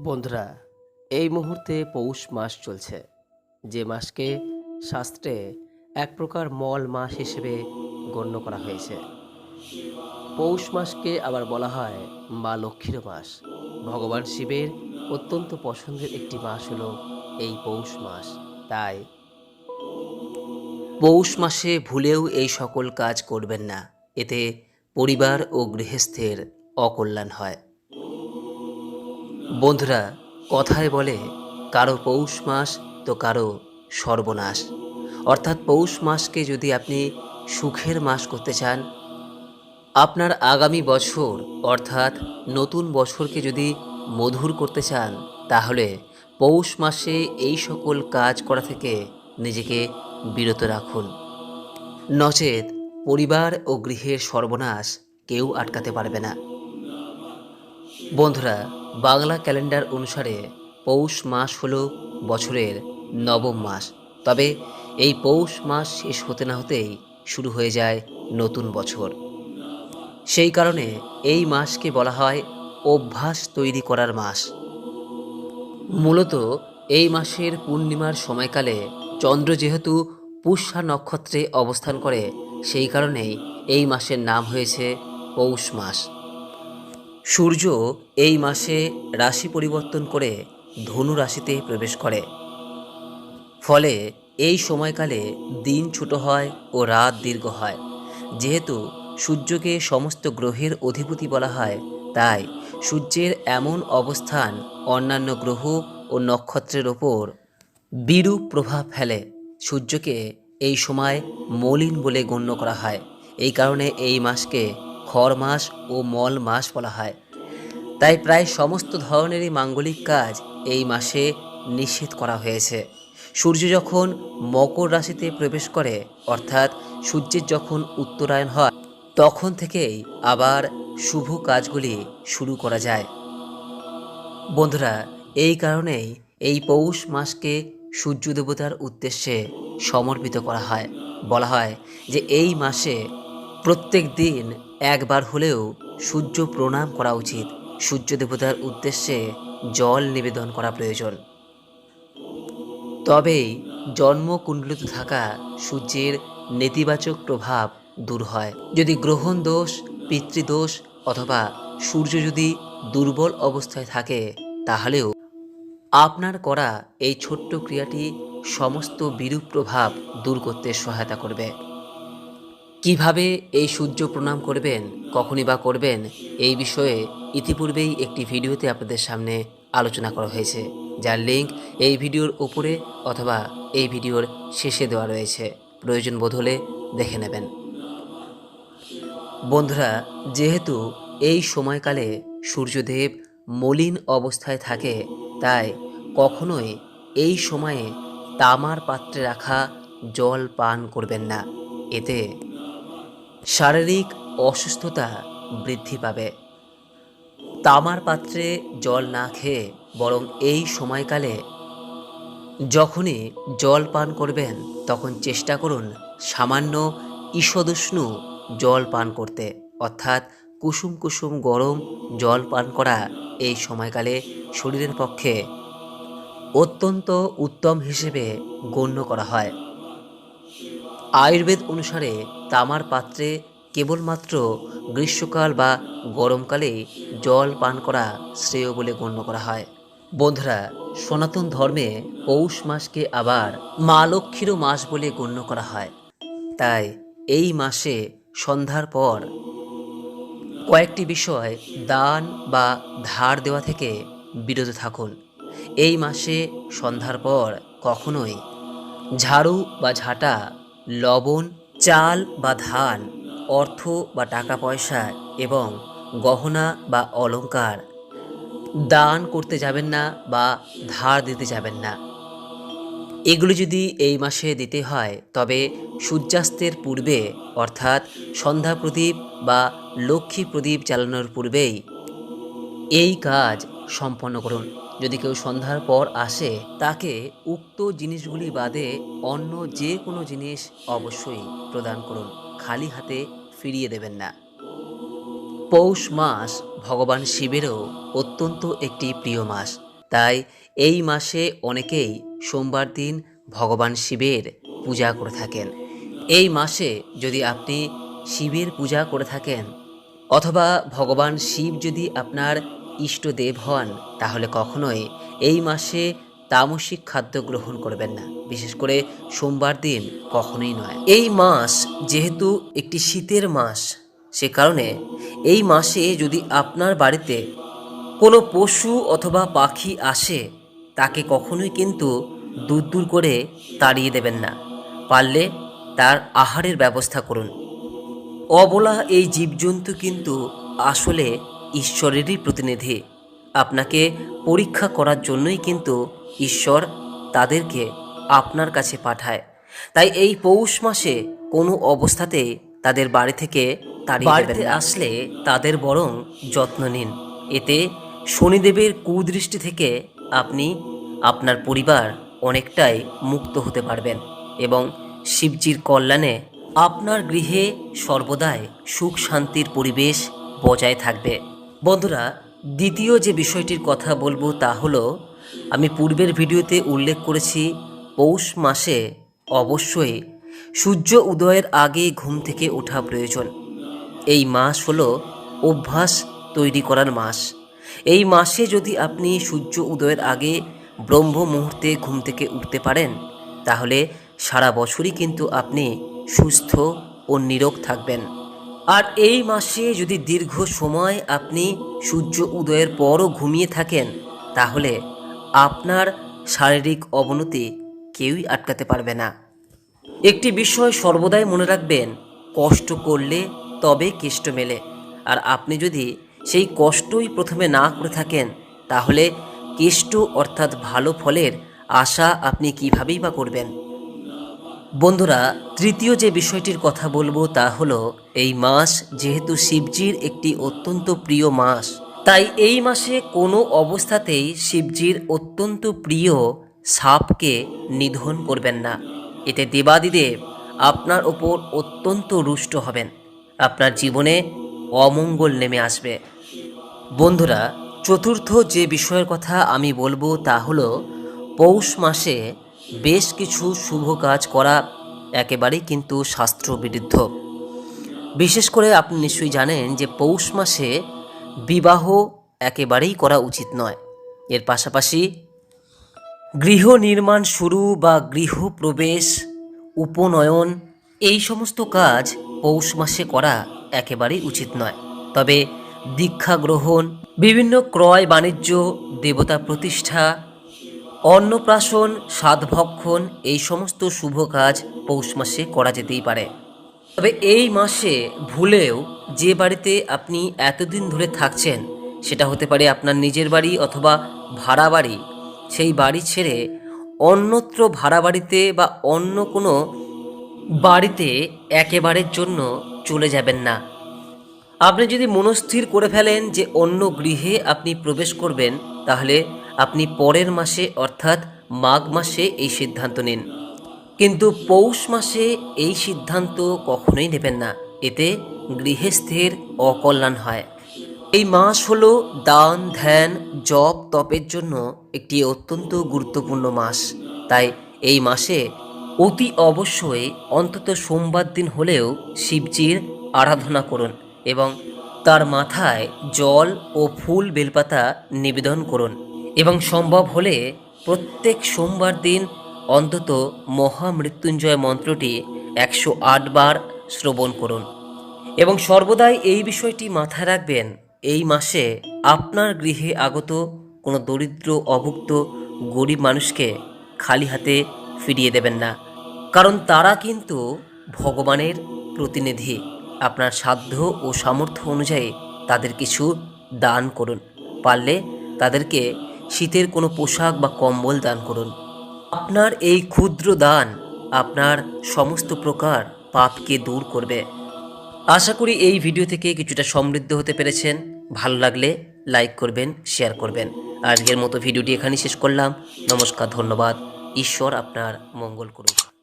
বন্ধুরা, এই মুহূর্তে পৌষ মাস চলছে। যে মাসকে শাস্ত্রে এক প্রকার মল মাস হিসেবে গণ্য করা হয়েছে। পৌষ মাসকে আবার বলা হয় মা লক্ষ্মীর মাস। ভগবান শিবের অত্যন্ত পছন্দের একটি মাস হলো এই পৌষ মাস। তাই পৌষ মাসে ভুলেও এই সকল কাজ করবেন না। এতে পরিবার ও গৃহস্থের অকল্যাণ হয়। বন্ধুরা, কথায় বলে, কারও পৌষ মাস তো কারও সর্বনাশ। অর্থাৎ পৌষ মাসকে যদি আপনি সুখের মাস করতে চান, আপনার আগামী বছর, অর্থাৎ নতুন বছরকে যদি মধুর করতে চান, তাহলে পৌষ মাসে এই সকল কাজ করা থেকে নিজেকে বিরত রাখুন। নচেত পরিবার ও গৃহের সর্বনাশ কেউ আটকাতে পারবে না। বন্ধুরা বাংলা ক্যালেন্ডার অনুসারে পৌষ মাস হলো বছরের নবম মাস। তবে এই পৌষ মাস শেষ হতে না হতেই শুরু হয়ে যায় নতুন বছর। সেই কারণে এই মাসকে বলা হয় অভ্যাস তৈরি করার মাস। মূলত এই মাসের পূর্ণিমার সময়কালে চন্দ্র যেহেতু পুষ্যা নক্ষত্রে অবস্থান করে, সেই কারণেই এই মাসের নাম হয়েছে পৌষ মাস। সূর্য এই মাসে রাশি পরিবর্তন করে ধনু রাশিতে প্রবেশ করে। ফলে এই সময়কালে দিন ছোট হয় ও রাত দীর্ঘ হয়। যেহেতু সূর্যকে সমস্ত গ্রহের অধিপতি বলা হয়, তাই সূর্যের এমন অবস্থান অন্যান্য গ্রহ ও নক্ষত্রের ওপর বিরূপ প্রভাব ফেলে। সূর্যকে এই সময় মলিন বলে গণ্য করা হয়। এই কারণে এই মাসকে খর মাস ও মল মাস বলা হয়। তাই প্রায় সমস্ত ধরনেরই মাঙ্গলিক কাজ এই মাসে নিষেধ করা হয়েছে। সূর্য যখন মকর রাশিতে প্রবেশ করে, অর্থাৎ সূর্যের যখন উত্তরায়ণ হয়, তখন থেকেই আবার শুভ কাজগুলি শুরু করা যায়। বন্ধুরা, এই কারণেই এই পৌষ মাসকে সূর্য দেবতার উদ্দেশ্যে সমর্পিত করা হয়। বলা হয় যে এই মাসে প্রত্যেক দিন একবার হলেও সূর্য প্রণাম করা উচিত। সূর্য দেবতার উদ্দেশ্যে জল নিবেদন করা প্রয়োজন। তবেই জন্মকুণ্ডলিতে থাকা সূর্যের নেতিবাচক প্রভাব দূর হয়। যদি গ্রহণ দোষ পিতৃদোষ অথবা সূর্য যদি দুর্বল অবস্থায় থাকে, তাহলেও আপনার করা এই ছোট্ট ক্রিয়াটি সমস্ত বিরূপ প্রভাব দূর করতে সহায়তা করবে। কীভাবে এই সূর্য প্রণাম করবেন, কখনই বা করবেন, এই বিষয়ে ইতিপূর্বেই একটি ভিডিওতে আপনাদের সামনে আলোচনা করা হয়েছে, যার লিঙ্ক এই ভিডিওর উপরে অথবা এই ভিডিওর শেষে দেওয়া রয়েছে। প্রয়োজন বোধ হলে দেখে নেবেন। বন্ধুরা, যেহেতু এই সময়কালে সূর্যদেব মলিন অবস্থায় থাকে, তাই কখনোই এই সময়ে তামার পাত্রে রাখা জল পান করবেন না। এতে শারীরিক অসুস্থতা বৃদ্ধি পাবে। তামার পাত্রে জল না খেয়ে বরং এই সময়কালে যখনই জল পান করবেন, তখন চেষ্টা করুন সামান্য ঈষদুষ্ণু জল পান করতে। অর্থাৎ কুসুম কুসুম গরম জল পান করা এই সময়কালে শরীরের পক্ষে অত্যন্ত উত্তম হিসেবে গণ্য করা হয়। আয়ুর্বেদ অনুসারে তামার পাত্রে কেবলমাত্র গ্রীষ্মকাল বা গরমকালে জল পান করা শ্রেয় বলে গণ্য করা হয়। বন্ধুরা, সনাতন ধর্মে পৌষ মাসকে আবার মা লক্ষ্মীরও মাস বলে গণ্য করা হয়। তাই এই মাসে সন্ধ্যার পর কয়েকটি বিষয় দান বা ধার দেওয়া থেকে বিরত থাকুন। এই মাসে সন্ধ্যার পর কখনোই ঝাড়ু বা ঝাঁটা লবণ, চাল বা ধান, অর্থ বা টাকা পয়সা এবং গহনা বা অলংকার দান করতে যাবেন না বা ধার দিতে যাবেন না। এগুলি যদি এই মাসে দিতে হয়, তবে সূর্যাস্তের পূর্বে, অর্থাৎ সন্ধ্যা প্রদীপ বা লক্ষ্মী প্রদীপ চালানোর পূর্বেই এই কাজ সম্পন্ন করুন। যদি কেউ সন্ধ্যার পর আসে, তাকে উক্ত জিনিসগুলি বাদে অন্য যে কোনো জিনিস অবশ্যই প্রদান করুন। খালি হাতে ফিরিয়ে দেবেন না। পৌষ মাস ভগবান শিবেরও অত্যন্ত একটি প্রিয় মাস। তাই এই মাসে অনেকেই সোমবার দিন ভগবান শিবের পূজা করে থাকেন। এই মাসে যদি আপনি শিবের পূজা করে থাকেন, অথবা ভগবান শিব যদি আপনার ইষ্টদেব হন, তাহলে কখনোই এই মাসে তামসিক খাদ্য গ্রহণ করবেন না। বিশেষ করে সোমবার দিন কখনোই নয়। এই মাস যেহেতু একটি শীতের মাস, সে কারণে এই মাসে যদি আপনার বাড়িতে কোনো পশু অথবা পাখি আসে, তাকে কখনোই কিন্তু দূর দূর করে তাড়িয়ে দেবেন না। পারলে তার আহারের ব্যবস্থা করুন। অবলা এই জীবজন্তু কিন্তু আসলে ঈশ্বরেরই প্রতিনিধি। আপনাকে পরীক্ষা করার জন্যই কিন্তু ঈশ্বর তাদেরকে আপনার কাছে পাঠায়। তাই এই পৌষ মাসে কোনো অবস্থাতে তাদের বাড়ি থেকে বাড়িতে আসলে তাদের বরং যত্ন নিন। এতে শনিদেবের কুদৃষ্টি থেকে আপনি আপনার পরিবার অনেকটাই মুক্ত হতে পারবেন এবং শিবজির কল্যাণে আপনার গৃহে সর্বদাই সুখ শান্তির পরিবেশ বজায় থাকবে। বন্ধুরা, দ্বিতীয় যে বিষয়টির কথা বলব তা হলো, আমি পূর্বের ভিডিওতে উল্লেখ করেছি, পৌষ মাসে অবশ্যই সূর্য উদয়ের আগে ঘুম থেকে ওঠা প্রয়োজন। এই মাস হলো অভ্যাস তৈরি করার মাস। এই মাসে যদি আপনি সূর্য উদয়ের আগে ব্রহ্ম মুহূর্তে ঘুম থেকে উঠতে পারেন, তাহলে সারা বছরই কিন্তু আপনি সুস্থ ও নিরোগ থাকবেন। আর এই মাসে যদি দীর্ঘ সময় আপনি সূর্য উদয়ের পরও ঘুমিয়ে থাকেন, তাহলে আপনার শারীরিক অবনতি কেউই আটকাতে পারবে না। একটি বিষয় সর্বদাই মনে রাখবেন, কষ্ট করলে তবে কেষ্ট মেলে। আর আপনি যদি সেই কষ্টই প্রথমে না করে থাকেন, তাহলে কেষ্ট অর্থাৎ ভালো ফলের আশা আপনি কীভাবেই বা করবেন? বন্ধুরা, তৃতীয় যে বিষয়টির কথা বলব তা হলো, এই মাস যেহেতু শিবজির একটি অত্যন্ত প্রিয় মাস, তাই এই মাসে কোনো অবস্থাতেই শিবজির অত্যন্ত প্রিয় সাপকে নিধন করবেন না। এতে দেবাদিদেব আপনার ওপর অত্যন্ত রুষ্ট হবেন। আপনার জীবনে অমঙ্গল নেমে আসবে। বন্ধুরা, চতুর্থ যে বিষয়ের কথা আমি বলব তা হলো, পৌষ মাসে বেশ কিছু শুভ কাজ করা একেবারেই কিন্তু শাস্ত্রবিরুদ্ধ। বিশেষ করে আপনি নিশ্চয়ই জানেন যে পৌষ মাসে বিবাহ একেবারেই করা উচিত নয়। এর পাশাপাশি গৃহ নির্মাণ শুরু বা গৃহ প্রবেশ, উপনয়ন এই সমস্ত কাজ পৌষ মাসে করা একেবারেই উচিত নয়। তবে দীক্ষা গ্রহণ, বিভিন্ন ক্রয় বাণিজ্য, দেবতা প্রতিষ্ঠা অন্নপ্রাশন, সাধভক্ষণ এই সমস্ত শুভ কাজ পৌষ মাসে করা যেতেই পারে। তবে এই মাসে ভুলেও যে বাড়িতে আপনি এতদিন ধরে থাকছেন, সেটা হতে পারে আপনার নিজের বাড়ি অথবা ভাড়া বাড়ি, সেই বাড়ি ছেড়ে অন্যত্র ভাড়া বাড়িতে বা অন্য কোনো বাড়িতে একেবারের জন্য চলে যাবেন না। আপনি যদি মনস্থির করে ফেলেন যে অন্য গৃহে আপনি প্রবেশ করবেন, তাহলে আপনি পরের মাসে অর্থাৎ মাঘ মাসে এই সিদ্ধান্ত নিন। কিন্তু পৌষ মাসে এই সিদ্ধান্ত কখনোই নেবেন না। এতে গৃহস্থের অকল্যাণ হয়। এই মাস হলো দান, ধ্যান, জপ, তপের জন্য একটি অত্যন্ত গুরুত্বপূর্ণ মাস। তাই এই মাসে অতি অবশ্যই অন্তত সোমবার দিন হলেও শিবজির আরাধনা করুন এবং তার মাথায় জল ও ফুল, বেলপাতা নিবেদন করুন। এবং সম্ভব হলে প্রত্যেক সোমবার দিন অন্তত মহামৃত্যুঞ্জয় মন্ত্রটি একশো আট বার শ্রবণ করুন। এবং সর্বদাই এই বিষয়টি মাথায় রাখবেন, এই মাসে আপনার গৃহে আগত কোনো দরিদ্র, অভুক্ত, গরিব মানুষকে খালি হাতে ফিরিয়ে দেবেন না। কারণ তারা কিন্তু ভগবানের প্রতিনিধি। আপনার সাধ্য ও সামর্থ্য অনুযায়ী তাদের কিছু দান করুন। পারলে তাদেরকে শীতের কোনো পোশাক বা কম্বল দান করুন। আপনার এই ক্ষুদ্র দান আপনার সমস্ত প্রকার পাপকে দূর করবে। আশা করি এই ভিডিও থেকে কিছুটা সমৃদ্ধ হতে পেরেছেন। ভালো লাগলে লাইক করবেন, শেয়ার করবেন। আজকের মতো ভিডিওটি এখানেই শেষ করলাম। নমস্কার, ধন্যবাদ। ঈশ্বর আপনার মঙ্গল করুন